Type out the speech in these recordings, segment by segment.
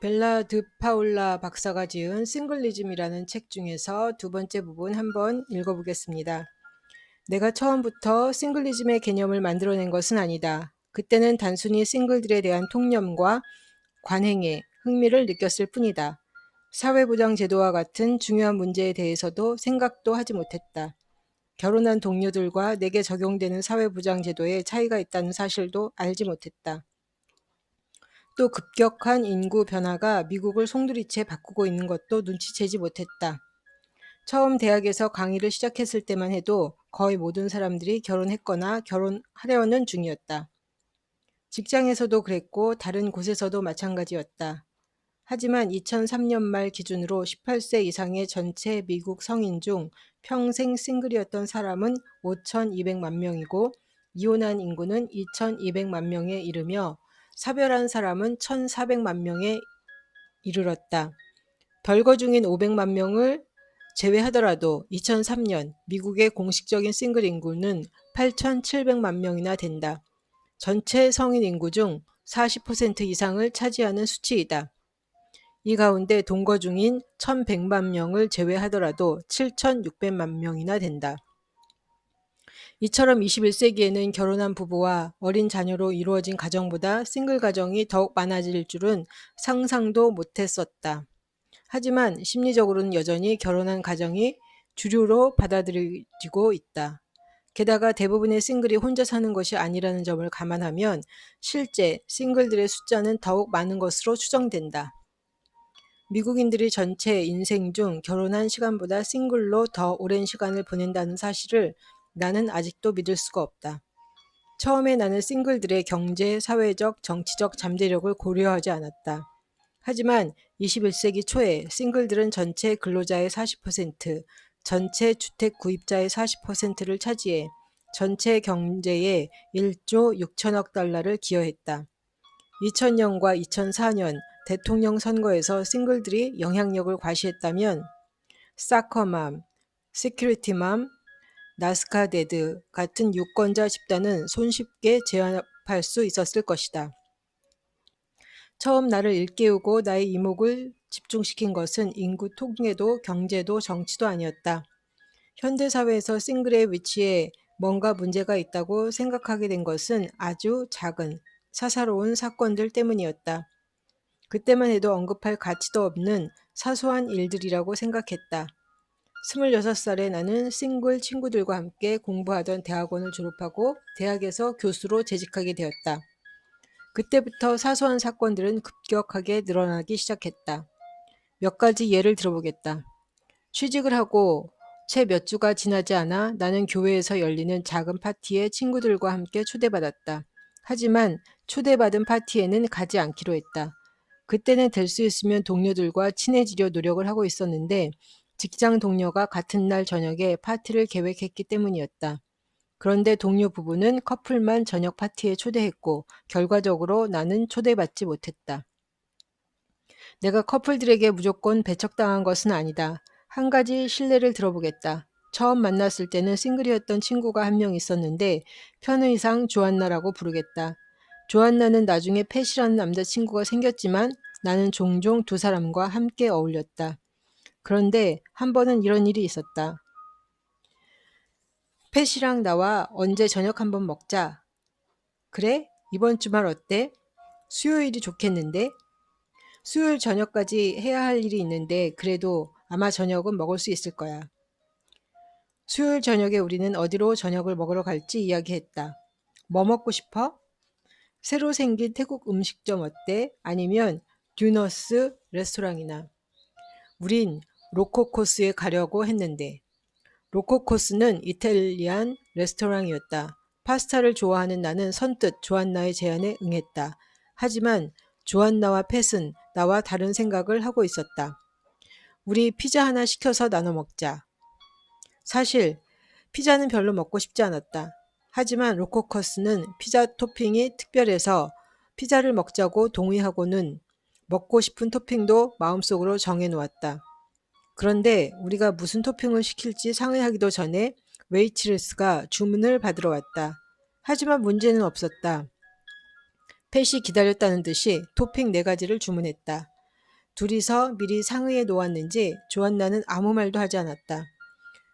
벨라 드 파울라 박사가 지은 싱글리즘이라는 책 중에서 두 번째 부분 한번 읽어보겠습니다. 내가 처음부터 싱글리즘의 개념을 만들어낸 것은 아니다. 그때는 단순히 싱글들에 대한 통념과 관행에 흥미를 느꼈을 뿐이다. 사회보장 제도와 같은 중요한 문제에 대해서도 생각도 하지 못했다. 결혼한 동료들과 내게 적용되는 사회보장 제도에 차이가 있다는 사실도 알지 못했다. 또 급격한 인구 변화가 미국을 송두리째 바꾸고 있는 것도 눈치채지 못했다. 처음 대학에서 강의를 시작했을 때만 해도 거의 모든 사람들이 결혼했거나 결혼하려는 중이었다. 직장에서도 그랬고 다른 곳에서도 마찬가지였다. 하지만 2003년 말 기준으로 18세 이상의 전체 미국 성인 중 평생 싱글이었던 사람은 5,200만 명이고 이혼한 인구는 2,200만 명에 이르며 사별한 사람은 1,400만 명에 이르렀다. 별거 중인 500만 명을 제외하더라도 2003년 미국의 공식적인 싱글 인구는 8,700만 명이나 된다. 전체 성인 인구 중 40% 이상을 차지하는 수치이다. 이 가운데 동거 중인 1,100만 명을 제외하더라도 7,600만 명이나 된다. 이처럼 21세기에는 결혼한 부부와 어린 자녀로 이루어진 가정보다 싱글 가정이 더욱 많아질 줄은 상상도 못했었다. 하지만 심리적으로는 여전히 결혼한 가정이 주류로 받아들여지고 있다. 게다가 대부분의 싱글이 혼자 사는 것이 아니라는 점을 감안하면 실제 싱글들의 숫자는 더욱 많은 것으로 추정된다. 미국인들이 전체 인생 중 결혼한 시간보다 싱글로 더 오랜 시간을 보낸다는 사실을 나는 아직도 믿을 수가 없다. 처음에 나는 싱글들의 경제, 사회적, 정치적 잠재력을 고려하지 않았다. 하지만 21세기 초에 싱글들은 전체 근로자의 40%, 전체 주택 구입자의 40%를 차지해 전체 경제에 1조 6천억 달러를 기여했다. 2000년과 2004년 대통령 선거에서 싱글들이 영향력을 과시했다면 사커맘, 시큐리티맘, 나스카데드 같은 유권자 집단은 손쉽게 제압할 수 있었을 것이다. 처음 나를 일깨우고 나의 이목을 집중시킨 것은 인구 통계도 경제도 정치도 아니었다. 현대사회에서 싱글의 위치에 뭔가 문제가 있다고 생각하게 된 것은 아주 작은 사사로운 사건들 때문이었다. 그때만 해도 언급할 가치도 없는 사소한 일들이라고 생각했다. 26살에 나는 싱글 친구들과 함께 공부하던 대학원을 졸업하고 대학에서 교수로 재직하게 되었다. 그때부터 사소한 사건들은 급격하게 늘어나기 시작했다. 몇 가지 예를 들어보겠다. 취직을 하고 채 몇 주가 지나지 않아 나는 교회에서 열리는 작은 파티에 친구들과 함께 초대받았다. 하지만 초대받은 파티에는 가지 않기로 했다. 그때는 될 수 있으면 동료들과 친해지려 노력을 하고 있었는데 직장 동료가 같은 날 저녁에 파티를 계획했기 때문이었다. 그런데 동료 부부는 커플만 저녁 파티에 초대했고 결과적으로 나는 초대받지 못했다. 내가 커플들에게 무조건 배척당한 것은 아니다. 한 가지 신뢰를 들어보겠다. 처음 만났을 때는 싱글이었던 친구가 한 명 있었는데 편의상 조안나라고 부르겠다. 조안나는 나중에 펫이라는 남자친구가 생겼지만 나는 종종 두 사람과 함께 어울렸다. 그런데 한 번은 이런 일이 있었다. 펫이랑 나와 언제 저녁 한번 먹자. 그래? 이번 주말 어때? 수요일이 좋겠는데? 수요일 저녁까지 해야 할 일이 있는데 그래도 아마 저녁은 먹을 수 있을 거야. 수요일 저녁에 우리는 어디로 저녁을 먹으러 갈지 이야기했다. 뭐 먹고 싶어? 새로 생긴 태국 음식점 어때? 아니면 듀너스 레스토랑이나. 우린 로코코스에 가려고 했는데 로코코스는 이탈리안 레스토랑이었다. 파스타를 좋아하는 나는 선뜻 조안나의 제안에 응했다. 하지만 조안나와 펫은 나와 다른 생각을 하고 있었다. 우리 피자 하나 시켜서 나눠 먹자. 사실 피자는 별로 먹고 싶지 않았다. 하지만 로코커스는 피자 토핑이 특별해서 피자를 먹자고 동의하고는 먹고 싶은 토핑도 마음속으로 정해 놓았다. 그런데 우리가 무슨 토핑을 시킬지 상의하기도 전에 웨이트리스가 주문을 받으러 왔다. 하지만 문제는 없었다. 펫이 기다렸다는 듯이 토핑 네 가지를 주문했다. 둘이서 미리 상의해 놓았는지 조한나는 아무 말도 하지 않았다.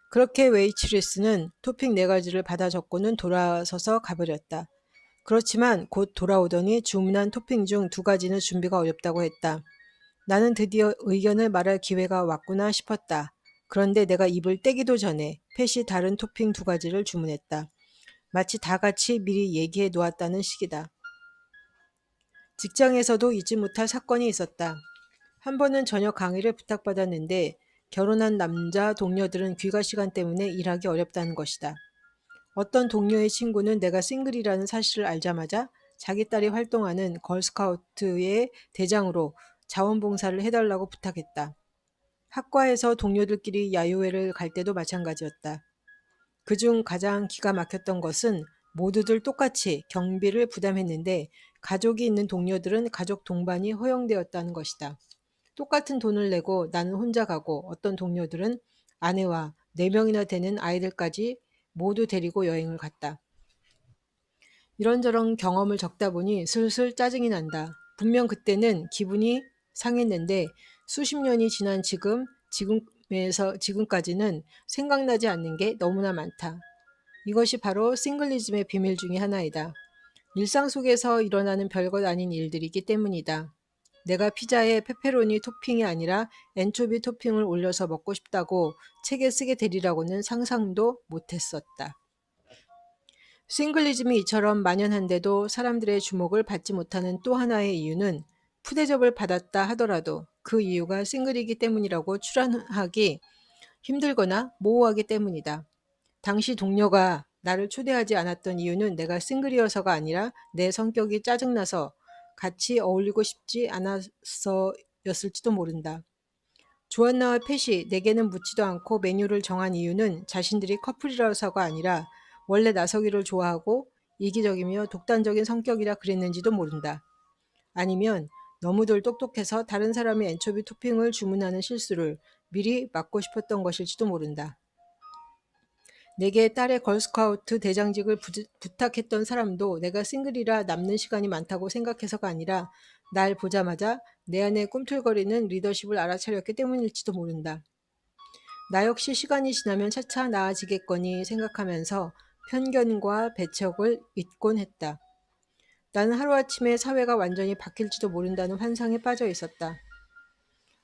그렇게 웨이트리스는 토핑 네 가지를 받아 적고는 돌아서서 가버렸다. 그렇지만 곧 돌아오더니 주문한 토핑 중 두 가지는 준비가 어렵다고 했다. 나는 드디어 의견을 말할 기회가 왔구나 싶었다. 그런데 내가 입을 떼기도 전에 펫이 다른 토핑 두 가지를 주문했다. 마치 다 같이 미리 얘기해 놓았다는 식이다. 직장에서도 잊지 못할 사건이 있었다. 한 번은 저녁 강의를 부탁받았는데 결혼한 남자 동료들은 귀가 시간 때문에 일하기 어렵다는 것이다. 어떤 동료의 친구는 내가 싱글이라는 사실을 알자마자 자기 딸이 활동하는 걸스카우트의 대장으로 자원봉사를 해달라고 부탁했다. 학과에서 동료들끼리 야유회를 갈 때도 마찬가지였다. 그중 가장 기가 막혔던 것은 모두들 똑같이 경비를 부담했는데 가족이 있는 동료들은 가족 동반이 허용되었다는 것이다. 똑같은 돈을 내고 나는 혼자 가고 어떤 동료들은 아내와 4명이나 되는 아이들까지 모두 데리고 여행을 갔다. 이런저런 경험을 적다 보니 슬슬 짜증이 난다. 분명 그때는 기분이 상했는데 수십 년이 지난 지금, 지금에서 지금까지는 생각나지 않는 게 너무나 많다. 이것이 바로 싱글리즘의 비밀 중의 하나이다. 일상 속에서 일어나는 별것 아닌 일들이기 때문이다. 내가 피자에 페페로니 토핑이 아니라 엔초비 토핑을 올려서 먹고 싶다고 책에 쓰게 되리라고는 상상도 못했었다. 싱글리즘이 이처럼 만연한데도 사람들의 주목을 받지 못하는 또 하나의 이유는 푸대접을 받았다 하더라도 그 이유가 싱글이기 때문이라고 추론하기 힘들거나 모호하기 때문이다. 당시 동료가 나를 초대하지 않았던 이유는 내가 싱글이어서가 아니라 내 성격이 짜증나서 같이 어울리고 싶지 않아서였을지도 모른다. 조안나와 펫이 내게는 묻지도 않고 메뉴를 정한 이유는 자신들이 커플이라서가 아니라 원래 나서기를 좋아하고 이기적이며 독단적인 성격이라 그랬는지도 모른다. 아니면 너무들 똑똑해서 다른 사람이 엔초비 토핑을 주문하는 실수를 미리 막고 싶었던 것일지도 모른다. 내게 딸의 걸스카우트 대장직을 부, 부탁했던 사람도 내가 싱글이라 남는 시간이 많다고 생각해서가 아니라 날 보자마자 내 안에 꿈틀거리는 리더십을 알아차렸기 때문일지도 모른다. 나 역시 시간이 지나면 차차 나아지겠거니 생각하면서 편견과 배척을 잊곤 했다. 나는 하루아침에 사회가 완전히 바뀔지도 모른다는 환상에 빠져 있었다.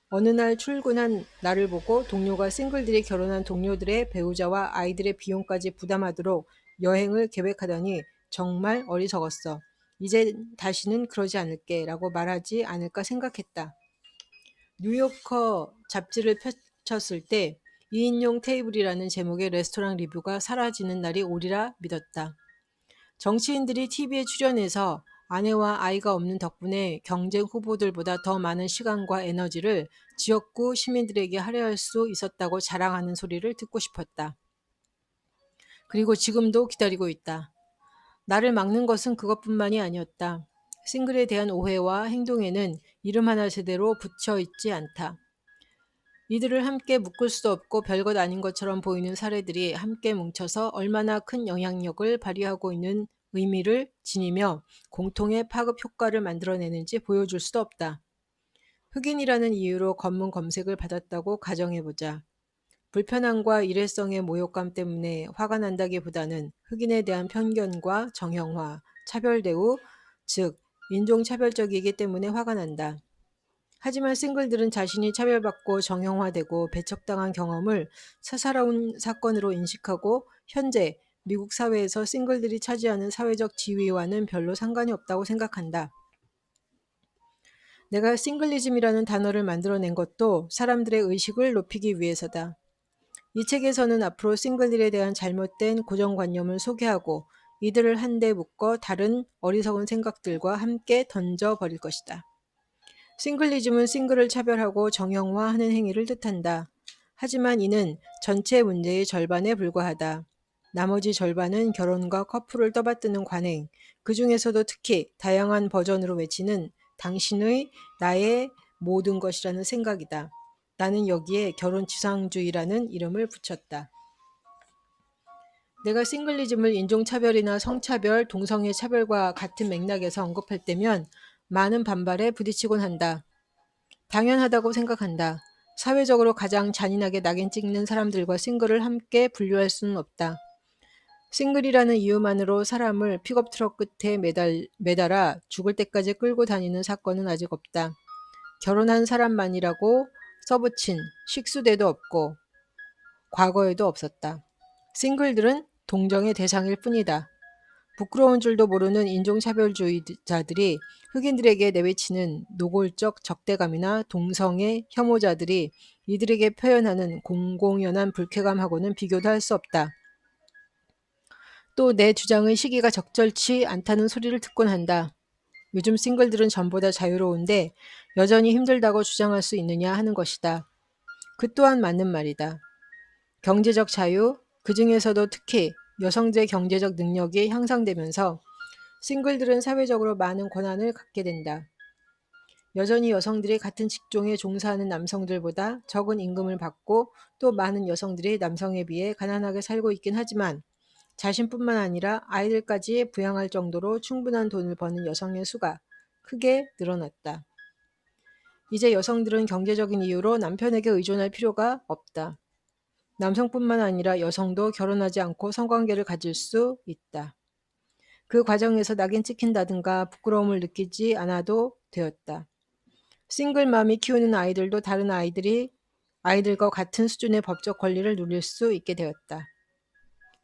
어느 날 출근한 나를 보고 동료가 싱글들이 결혼한 동료들의 배우자와 아이들의 비용까지 부담하도록 여행을 계획하더니 정말 어리석었어. 이제 다시는 그러지 않을게 라고 말하지 않을까 생각했다. 뉴요커 잡지를 펼쳤을 때 2인용 테이블이라는 제목의 레스토랑 리뷰가 사라지는 날이 오리라 믿었다. 정치인들이 TV에 출연해서 아내와 아이가 없는 덕분에 경쟁 후보들보다 더 많은 시간과 에너지를 지역구 시민들에게 할애할 수 있었다고 자랑하는 소리를 듣고 싶었다. 그리고 지금도 기다리고 있다. 나를 막는 것은 그것뿐만이 아니었다. 싱글에 대한 오해와 행동에는 이름 하나 제대로 붙여 있지 않다. 이들을 함께 묶을 수도 없고 별것 아닌 것처럼 보이는 사례들이 함께 뭉쳐서 얼마나 큰 영향력을 발휘하고 있는 의미를 지니며 공통의 파급 효과를 만들어내는지 보여줄 수도 없다. 흑인이라는 이유로 검문 검색을 받았다고 가정해보자. 불편함과 일회성의 모욕감 때문에 화가 난다기보다는 흑인에 대한 편견과 정형화, 차별 대우, 즉 인종차별적이기 때문에 화가 난다. 하지만 싱글들은 자신이 차별받고 정형화되고 배척당한 경험을 사사로운 사건으로 인식하고 현재 미국 사회에서 싱글들이 차지하는 사회적 지위와는 별로 상관이 없다고 생각한다. 내가 싱글리즘이라는 단어를 만들어낸 것도 사람들의 의식을 높이기 위해서다. 이 책에서는 앞으로 싱글들에 대한 잘못된 고정관념을 소개하고 이들을 한데 묶어 다른 어리석은 생각들과 함께 던져버릴 것이다. 싱글리즘은 싱글을 차별하고 정형화하는 행위를 뜻한다. 하지만 이는 전체 문제의 절반에 불과하다. 나머지 절반은 결혼과 커플을 떠받드는 관행, 그 중에서도 특히 다양한 버전으로 외치는 당신의 나의 모든 것이라는 생각이다. 나는 여기에 결혼 지상주의라는 이름을 붙였다. 내가 싱글리즘을 인종차별이나 성차별, 동성애 차별과 같은 맥락에서 언급할 때면 많은 반발에 부딪히곤 한다. 당연하다고 생각한다. 사회적으로 가장 잔인하게 낙인 찍는 사람들과 싱글을 함께 분류할 수는 없다. 싱글이라는 이유만으로 사람을 픽업 트럭 끝에 매달, 매달아 죽을 때까지 끌고 다니는 사건은 아직 없다. 결혼한 사람만이라고 써붙인 식수대도 없고 과거에도 없었다. 싱글들은 동정의 대상일 뿐이다. 부끄러운 줄도 모르는 인종차별주의자들이 흑인들에게 내비치는 노골적 적대감이나 동성애 혐오자들이 이들에게 표현하는 공공연한 불쾌감하고는 비교도 할 수 없다. 또 내 주장의 시기가 적절치 않다는 소리를 듣곤 한다. 요즘 싱글들은 전보다 자유로운데 여전히 힘들다고 주장할 수 있느냐 하는 것이다. 그 또한 맞는 말이다. 경제적 자유, 그 중에서도 특히 여성들의 경제적 능력이 향상되면서 싱글들은 사회적으로 많은 권한을 갖게 된다. 여전히 여성들이 같은 직종에 종사하는 남성들보다 적은 임금을 받고 또 많은 여성들이 남성에 비해 가난하게 살고 있긴 하지만 자신뿐만 아니라 아이들까지 부양할 정도로 충분한 돈을 버는 여성의 수가 크게 늘어났다. 이제 여성들은 경제적인 이유로 남편에게 의존할 필요가 없다. 남성뿐만 아니라 여성도 결혼하지 않고 성관계를 가질 수 있다. 그 과정에서 낙인 찍힌다든가 부끄러움을 느끼지 않아도 되었다. 싱글맘이 키우는 아이들도 다른 아이들이 아이들과 같은 수준의 법적 권리를 누릴 수 있게 되었다.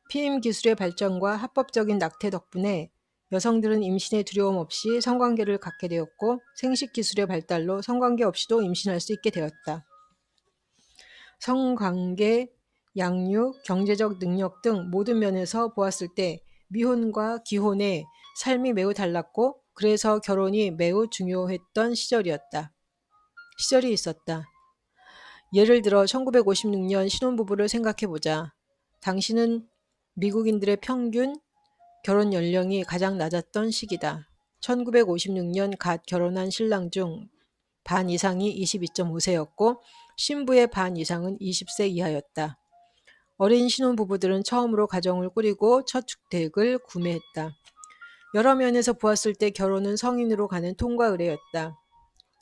피임 기술의 발전과 합법적인 낙태 덕분에 여성들은 임신의 두려움 없이 성관계를 갖게 되었고 생식 기술의 발달로 성관계 없이도 임신할 수 있게 되었다. 성관계, 양육, 경제적 능력 등 모든 면에서 보았을 때 미혼과 기혼의 삶이 매우 달랐고 그래서 결혼이 매우 중요했던 시절이었다. 시절이 있었다. 예를 들어 1956년 신혼부부를 생각해 보자. 당신은 미국인들의 평균 결혼 연령이 가장 낮았던 시기다. 1956년 갓 결혼한 신랑 중 반 이상이 22.5세였고 신부의 반 이상은 20세 이하였다. 어린 신혼부부들은 처음으로 가정을 꾸리고 첫 주택을 구매했다. 여러 면에서 보았을 때 결혼은 성인으로 가는 통과 의례였다.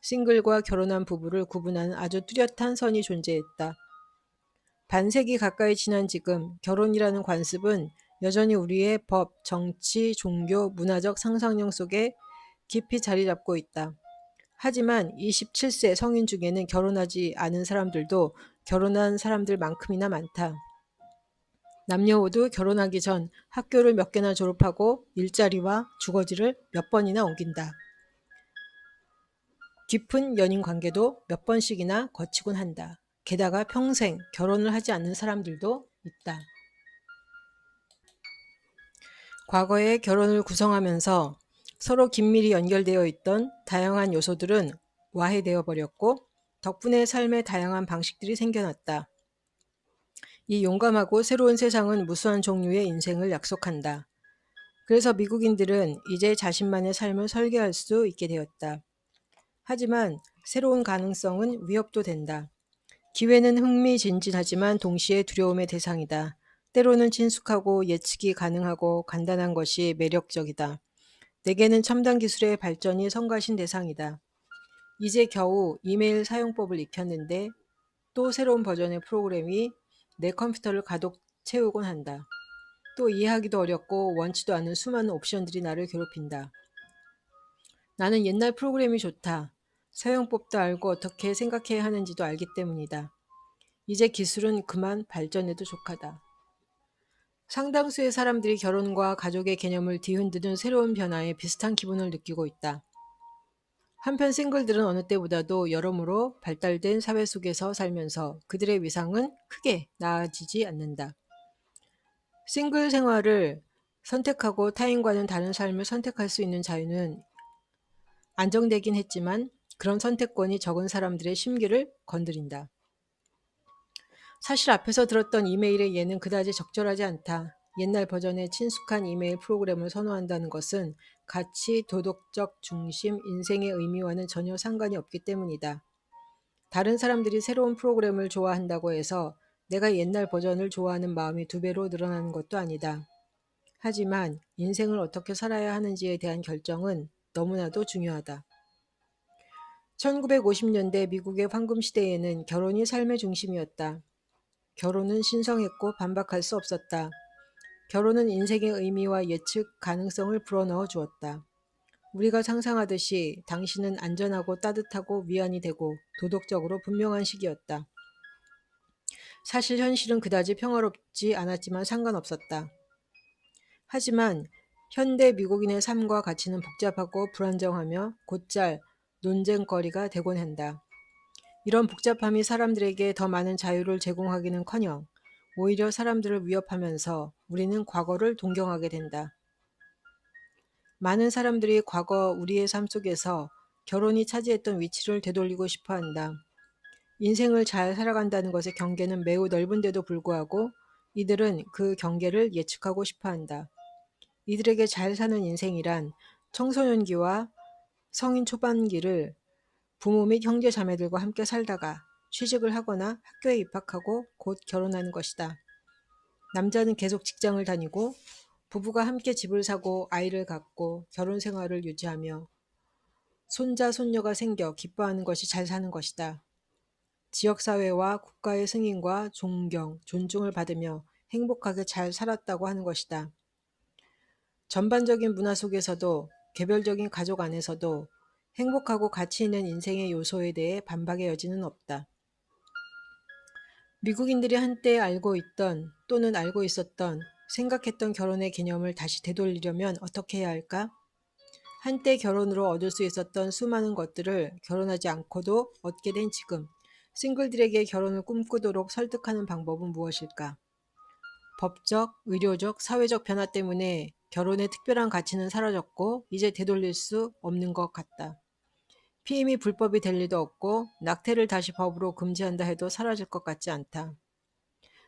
싱글과 결혼한 부부를 구분하는 아주 뚜렷한 선이 존재했다. 반세기 가까이 지난 지금 결혼이라는 관습은 여전히 우리의 법, 정치, 종교, 문화적 상상력 속에 깊이 자리 잡고 있다. 하지만 27세 성인 중에는 결혼하지 않은 사람들도 결혼한 사람들만큼이나 많다. 남녀 모두 결혼하기 전 학교를 몇 개나 졸업하고 일자리와 주거지를 몇 번이나 옮긴다. 깊은 연인 관계도 몇 번씩이나 거치곤 한다. 게다가 평생 결혼을 하지 않는 사람들도 있다. 과거에 결혼을 구성하면서 서로 긴밀히 연결되어 있던 다양한 요소들은 와해되어 버렸고 덕분에 삶의 다양한 방식들이 생겨났다. 이 용감하고 새로운 세상은 무수한 종류의 인생을 약속한다. 그래서 미국인들은 이제 자신만의 삶을 설계할 수 있게 되었다. 하지만 새로운 가능성은 위협도 된다. 기회는 흥미진진하지만 동시에 두려움의 대상이다. 때로는 친숙하고 예측이 가능하고 간단한 것이 매력적이다. 내게는 첨단 기술의 발전이 성가신 대상이다. 이제 겨우 이메일 사용법을 익혔는데 또 새로운 버전의 프로그램이 내 컴퓨터를 가득 채우곤 한다. 또 이해하기도 어렵고 원치도 않은 수많은 옵션들이 나를 괴롭힌다. 나는 옛날 프로그램이 좋다. 사용법도 알고 어떻게 생각해야 하는지도 알기 때문이다. 이제 기술은 그만 발전해도 족하다. 상당수의 사람들이 결혼과 가족의 개념을 뒤흔드는 새로운 변화에 비슷한 기분을 느끼고 있다. 한편 싱글들은 어느 때보다도 여러모로 발달된 사회 속에서 살면서 그들의 위상은 크게 나아지지 않는다. 싱글 생활을 선택하고 타인과는 다른 삶을 선택할 수 있는 자유는 안정되긴 했지만 그런 선택권이 적은 사람들의 심기를 건드린다. 사실 앞에서 들었던 이메일의 예는 그다지 적절하지 않다. 옛날 버전의 친숙한 이메일 프로그램을 선호한다는 것은 가치, 도덕적 중심, 인생의 의미와는 전혀 상관이 없기 때문이다. 다른 사람들이 새로운 프로그램을 좋아한다고 해서 내가 옛날 버전을 좋아하는 마음이 두 배로 늘어나는 것도 아니다. 하지만 인생을 어떻게 살아야 하는지에 대한 결정은 너무나도 중요하다. 1950년대 미국의 황금 시대에는 결혼이 삶의 중심이었다. 결혼은 신성했고 반박할 수 없었다. 결혼은 인생의 의미와 예측 가능성을 불어넣어 주었다. 우리가 상상하듯이 당신은 안전하고 따뜻하고 위안이 되고 도덕적으로 분명한 시기였다. 사실 현실은 그다지 평화롭지 않았지만 상관없었다. 하지만 현대 미국인의 삶과 가치는 복잡하고 불안정하며 곧잘 논쟁거리가 되곤 한다. 이런 복잡함이 사람들에게 더 많은 자유를 제공하기는커녕 오히려 사람들을 위협하면서 우리는 과거를 동경하게 된다. 많은 사람들이 과거 우리의 삶 속에서 결혼이 차지했던 위치를 되돌리고 싶어 한다. 인생을 잘 살아간다는 것의 경계는 매우 넓은데도 불구하고 이들은 그 경계를 예측하고 싶어 한다. 이들에게 잘 사는 인생이란 청소년기와 성인 초반기를 부모 및 형제 자매들과 함께 살다가 취직을 하거나 학교에 입학하고 곧 결혼하는 것이다. 남자는 계속 직장을 다니고 부부가 함께 집을 사고 아이를 갖고 결혼 생활을 유지하며 손자, 손녀가 생겨 기뻐하는 것이 잘 사는 것이다. 지역사회와 국가의 승인과 존경, 존중을 받으며 행복하게 잘 살았다고 하는 것이다. 전반적인 문화 속에서도 개별적인 가족 안에서도 행복하고 가치 있는 인생의 요소에 대해 반박의 여지는 없다. 미국인들이 한때 알고 있던 또는 알고 있었던 생각했던 결혼의 개념을 다시 되돌리려면 어떻게 해야 할까? 한때 결혼으로 얻을 수 있었던 수많은 것들을 결혼하지 않고도 얻게 된 지금, 싱글들에게 결혼을 꿈꾸도록 설득하는 방법은 무엇일까? 법적, 의료적, 사회적 변화 때문에 결혼의 특별한 가치는 사라졌고 이제 되돌릴 수 없는 것 같다. 피임이 불법이 될 리도 없고 낙태를 다시 법으로 금지한다 해도 사라질 것 같지 않다.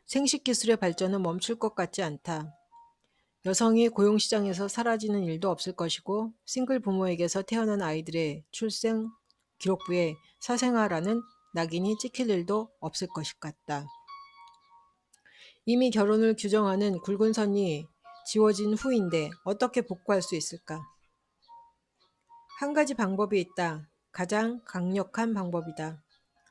생식 기술의 발전은 멈출 것 같지 않다. 여성이 고용시장에서 사라지는 일도 없을 것이고 싱글 부모에게서 태어난 아이들의 출생 기록부에 사생아라는 낙인이 찍힐 일도 없을 것 같다. 이미 결혼을 규정하는 굵은 선이 지워진 후인데 어떻게 복구할 수 있을까? 한 가지 방법이 있다. 가장 강력한 방법이다.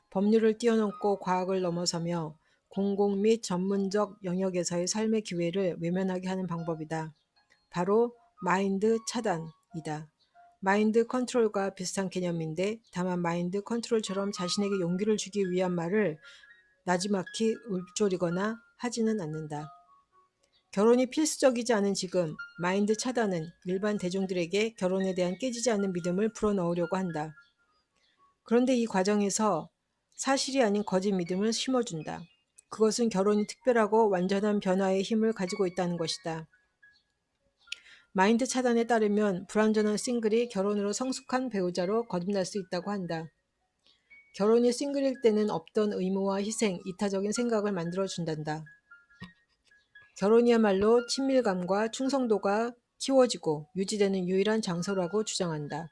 법률을 뛰어넘고 과학을 넘어서며 공공 및 전문적 영역에서의 삶의 기회를 외면하게 하는 방법이다. 바로 마인드 차단이다. 마인드 컨트롤과 비슷한 개념인데 다만 마인드 컨트롤처럼 자신에게 용기를 주기 위한 말을 나지막히 울조리거나 하지는 않는다. 결혼이 필수적이지 않은 지금 마인드 차단은 일반 대중들에게 결혼에 대한 깨지지 않는 믿음을 불어넣으려고 한다. 그런데 이 과정에서 사실이 아닌 거짓 믿음을 심어준다. 그것은 결혼이 특별하고 완전한 변화의 힘을 가지고 있다는 것이다. 마인드 차단에 따르면 불완전한 싱글이 결혼으로 성숙한 배우자로 거듭날 수 있다고 한다. 결혼이 싱글일 때는 없던 의무와 희생, 이타적인 생각을 만들어 준단다. 결혼이야말로 친밀감과 충성도가 키워지고 유지되는 유일한 장소라고 주장한다.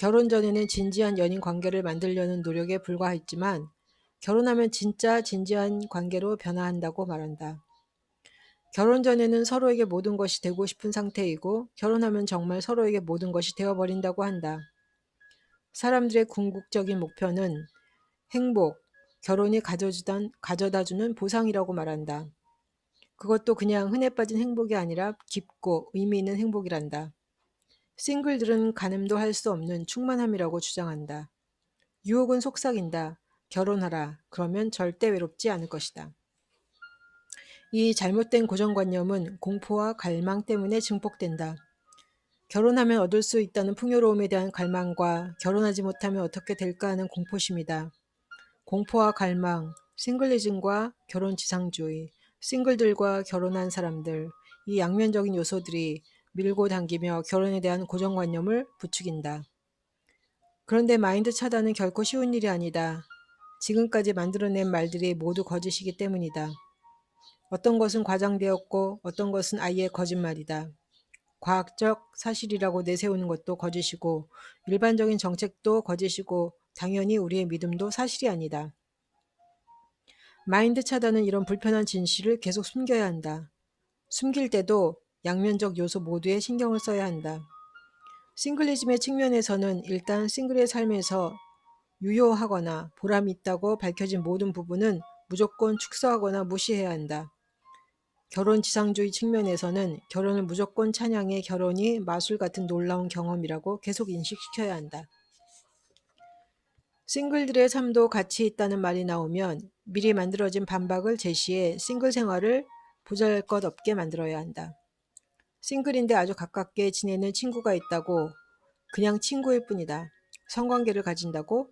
결혼 전에는 진지한 연인 관계를 만들려는 노력에 불과했지만 결혼하면 진짜 진지한 관계로 변화한다고 말한다. 결혼 전에는 서로에게 모든 것이 되고 싶은 상태이고 결혼하면 정말 서로에게 모든 것이 되어버린다고 한다. 사람들의 궁극적인 목표는 행복, 결혼이 가져주던, 가져다주는 보상이라고 말한다. 그것도 그냥 흔해 빠진 행복이 아니라 깊고 의미 있는 행복이란다. 싱글들은 가늠도 할 수 없는 충만함이라고 주장한다. 유혹은 속삭인다. 결혼하라. 그러면 절대 외롭지 않을 것이다. 이 잘못된 고정관념은 공포와 갈망 때문에 증폭된다. 결혼하면 얻을 수 있다는 풍요로움에 대한 갈망과 결혼하지 못하면 어떻게 될까 하는 공포심이다. 공포와 갈망, 싱글리즘과 결혼 지상주의, 싱글들과 결혼한 사람들, 이 양면적인 요소들이 밀고 당기며 결혼에 대한 고정관념을 부추긴다. 그런데 마인드 차단은 결코 쉬운 일이 아니다. 지금까지 만들어낸 말들이 모두 거짓이기 때문이다. 어떤 것은 과장되었고 어떤 것은 아예 거짓말이다. 과학적 사실이라고 내세우는 것도 거짓이고 일반적인 정책도 거짓이고 당연히 우리의 믿음도 사실이 아니다. 마인드 차단은 이런 불편한 진실을 계속 숨겨야 한다. 숨길 때도 양면적 요소 모두에 신경을 써야 한다. 싱글리즘의 측면에서는 일단 싱글의 삶에서 유효하거나 보람이 있다고 밝혀진 모든 부분은 무조건 축소하거나 무시해야 한다. 결혼 지상주의 측면에서는 결혼을 무조건 찬양해 결혼이 마술 같은 놀라운 경험이라고 계속 인식시켜야 한다. 싱글들의 삶도 가치 있다는 말이 나오면 미리 만들어진 반박을 제시해 싱글 생활을 보잘 것 없게 만들어야 한다. 싱글인데 아주 가깝게 지내는 친구가 있다고 그냥 친구일 뿐이다. 성관계를 가진다고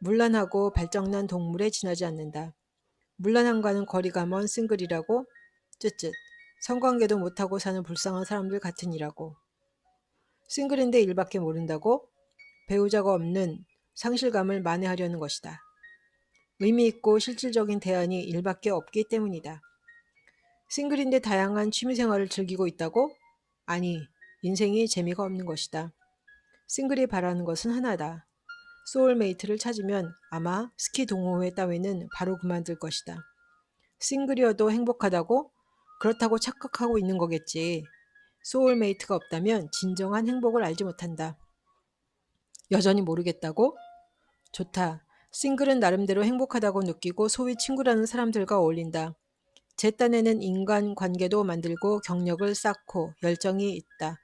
물란하고 발정난 동물에 지나지 않는다. 물란함과는 거리가 먼 싱글이라고 쯧쯧 성관계도 못하고 사는 불쌍한 사람들 같으니라고 싱글인데 일밖에 모른다고 배우자가 없는 상실감을 만회하려는 것이다. 의미 있고 실질적인 대안이 일밖에 없기 때문이다. 싱글인데 다양한 취미생활을 즐기고 있다고? 아니, 인생이 재미가 없는 것이다. 싱글이 바라는 것은 하나다. 소울메이트를 찾으면 아마 스키 동호회 따위는 바로 그만둘 것이다. 싱글이어도 행복하다고? 그렇다고 착각하고 있는 거겠지. 소울메이트가 없다면 진정한 행복을 알지 못한다. 여전히 모르겠다고? 좋다. 싱글은 나름대로 행복하다고 느끼고 소위 친구라는 사람들과 어울린다. 제 딴에는 인간 관계도 만들고 경력을 쌓고 열정이 있다.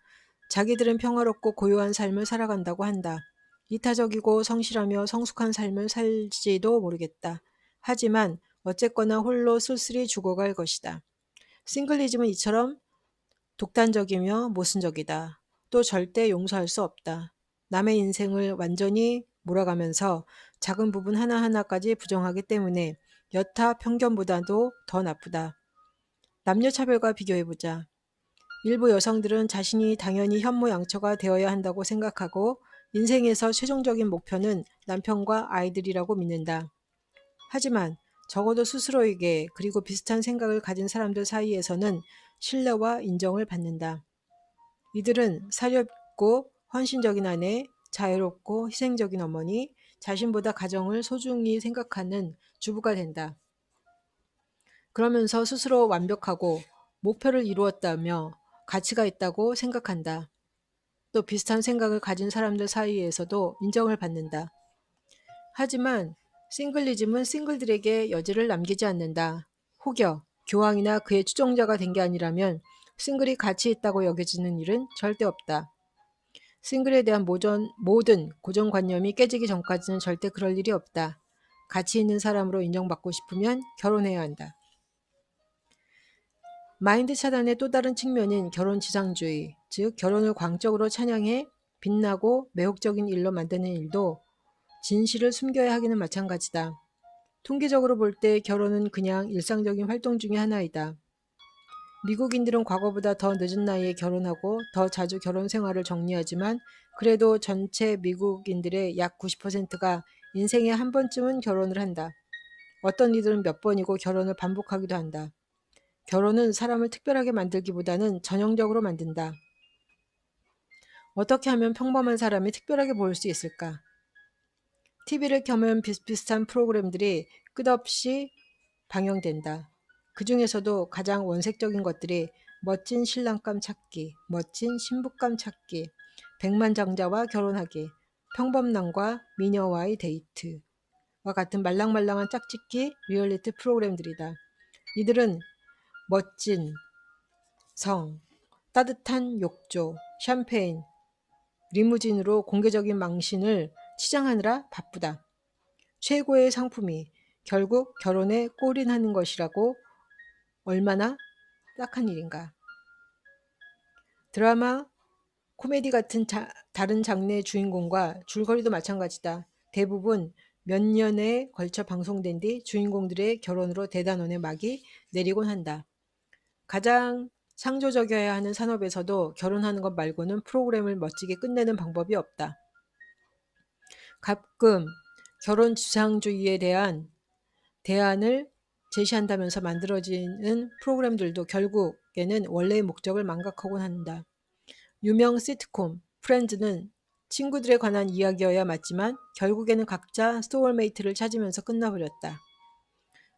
자기들은 평화롭고 고요한 삶을 살아간다고 한다. 이타적이고 성실하며 성숙한 삶을 살지도 모르겠다. 하지만 어쨌거나 홀로 쓸쓸히 죽어갈 것이다. 싱글리즘은 이처럼 독단적이며 모순적이다. 또 절대 용서할 수 없다. 남의 인생을 완전히 몰아가면서 작은 부분 하나하나까지 부정하기 때문에 여타 편견보다도 더 나쁘다. 남녀 차별과 비교해보자. 일부 여성들은 자신이 당연히 현모양처가 되어야 한다고 생각하고 인생에서 최종적인 목표는 남편과 아이들이라고 믿는다. 하지만 적어도 스스로에게 그리고 비슷한 생각을 가진 사람들 사이에서는 신뢰와 인정을 받는다. 이들은 사렵고 헌신적인 아내, 자유롭고 희생적인 어머니, 자신보다 가정을 소중히 생각하는 주부가 된다. 그러면서 스스로 완벽하고 목표를 이루었다며 가치가 있다고 생각한다. 또 비슷한 생각을 가진 사람들 사이에서도 인정을 받는다. 하지만 싱글리즘은 싱글들에게 여지를 남기지 않는다. 혹여 교황이나 그의 추종자가 된 게 아니라면 싱글이 가치 있다고 여겨지는 일은 절대 없다. 싱글에 대한 모전, 모든 고정관념이 깨지기 전까지는 절대 그럴 일이 없다. 가치 있는 사람으로 인정받고 싶으면 결혼해야 한다. 마인드 차단의 또 다른 측면인 결혼 지상주의, 즉 결혼을 광적으로 찬양해 빛나고 매혹적인 일로 만드는 일도 진실을 숨겨야 하기는 마찬가지다. 통계적으로 볼 때 결혼은 그냥 일상적인 활동 중의 하나이다. 미국인들은 과거보다 더 늦은 나이에 결혼하고 더 자주 결혼 생활을 정리하지만 그래도 전체 미국인들의 약 90%가 인생에 한 번쯤은 결혼을 한다. 어떤 이들은 몇 번이고 결혼을 반복하기도 한다. 결혼은 사람을 특별하게 만들기보다는 전형적으로 만든다. 어떻게 하면 평범한 사람이 특별하게 보일 수 있을까? TV를 켜면 비슷비슷한 프로그램들이 끝없이 방영된다. 그 중에서도 가장 원색적인 것들이 멋진 신랑감 찾기, 멋진 신부감 찾기, 백만장자와 결혼하기, 평범남과 미녀와의 데이트와 같은 말랑말랑한 짝짓기 리얼리티 프로그램들이다. 이들은 멋진 성, 따뜻한 욕조, 샴페인, 리무진으로 공개적인 망신을 치장하느라 바쁘다. 최고의 상품이 결국 결혼에 꼴인하는 것이라고 얼마나 딱한 일인가. 드라마, 코미디 같은 자, 다른 장르의 주인공과 줄거리도 마찬가지다. 대부분 몇 년에 걸쳐 방송된 뒤 주인공들의 결혼으로 대단원의 막이 내리곤 한다. 가장 상조적이어야 하는 산업에서도 결혼하는 것 말고는 프로그램을 멋지게 끝내는 방법이 없다. 가끔 결혼 주상주의에 대한 대안을 제시한다면서 만들어지는 프로그램들도 결국에는 원래의 목적을 망각하곤 한다. 유명 시트콤 프렌즈는 친구들에 관한 이야기여야 맞지만 결국에는 각자 소울메이트를 찾으면서 끝나버렸다.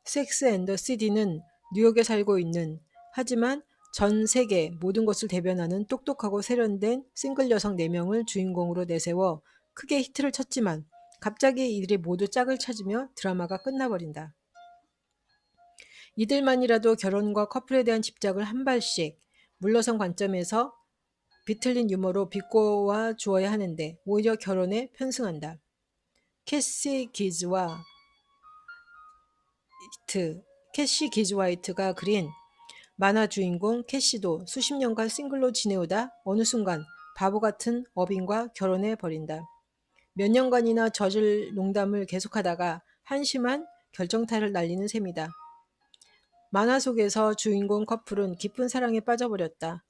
섹스 앤더 시디는 뉴욕에 살고 있는 하지만 전 세계 모든 것을 대변하는 똑똑하고 세련된 싱글 여성 4명을 주인공으로 내세워 크게 히트를 쳤지만 갑자기 이들이 모두 짝을 찾으며 드라마가 끝나버린다. 이들만이라도 결혼과 커플에 대한 집착을 한 발씩 물러선 관점에서 비틀린 유머로 비꼬아 주어야 하는데 오히려 결혼에 편승한다. 캐시 기즈와 이트, 캐시 기즈 와이트가 그린 만화 주인공 캐시도 수십 년간 싱글로 지내오다 어느 순간 바보 같은 어빈과 결혼해 버린다. 몇 년간이나 저질 농담을 계속하다가 한심한 결정타를 날리는 셈이다. 만화 속에서 주인공 커플은 깊은 사랑에 빠져버렸다.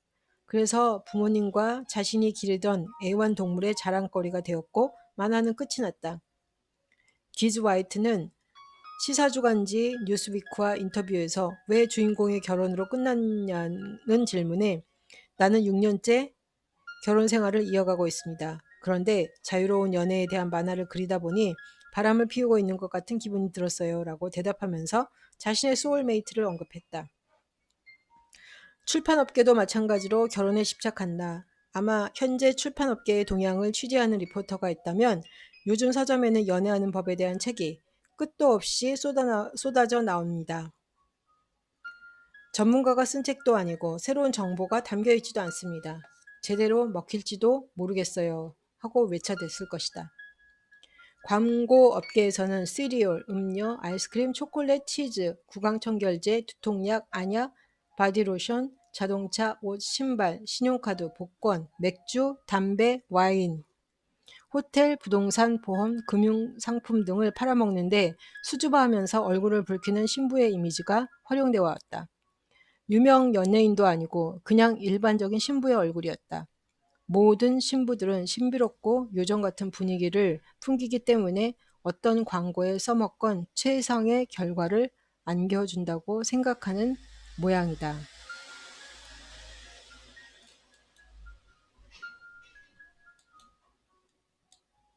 그래서 부모님과 자신이 기르던 애완동물의 자랑거리가 되었고 만화는 끝이 났다. 기즈 와이트는 시사주간지 뉴스위크와 인터뷰에서 왜 주인공의 결혼으로 끝났냐는 질문에 나는 6년째 결혼 생활을 이어가고 있습니다. 그런데 자유로운 연애에 대한 만화를 그리다 보니 바람을 피우고 있는 것 같은 기분이 들었어요. 라고 대답하면서 자신의 소울메이트를 언급했다. 출판업계도 마찬가지로 결혼에 집착한다. 아마 현재 출판업계의 동향을 취재하는 리포터가 있다면 요즘 서점에는 연애하는 법에 대한 책이 끝도 없이 쏟아나, 쏟아져 나옵니다. 전문가가 쓴 책도 아니고 새로운 정보가 담겨 있지도 않습니다. 제대로 먹힐지도 모르겠어요. 하고 외쳐댔을 것이다. 광고 업계에서는 시리얼, 음료, 아이스크림, 초콜릿, 치즈, 구강청결제, 두통약, 안약, 바디로션, 자동차, 옷, 신발, 신용카드, 복권, 맥주, 담배, 와인, 호텔, 부동산, 보험, 금융 상품 등을 팔아먹는데 수줍어하면서 얼굴을 붉히는 신부의 이미지가 활용되어 왔다. 유명 연예인도 아니고 그냥 일반적인 신부의 얼굴이었다. 모든 신부들은 신비롭고 요정 같은 분위기를 풍기기 때문에 어떤 광고에 써먹건 최상의 결과를 안겨준다고 생각하는 모양이다.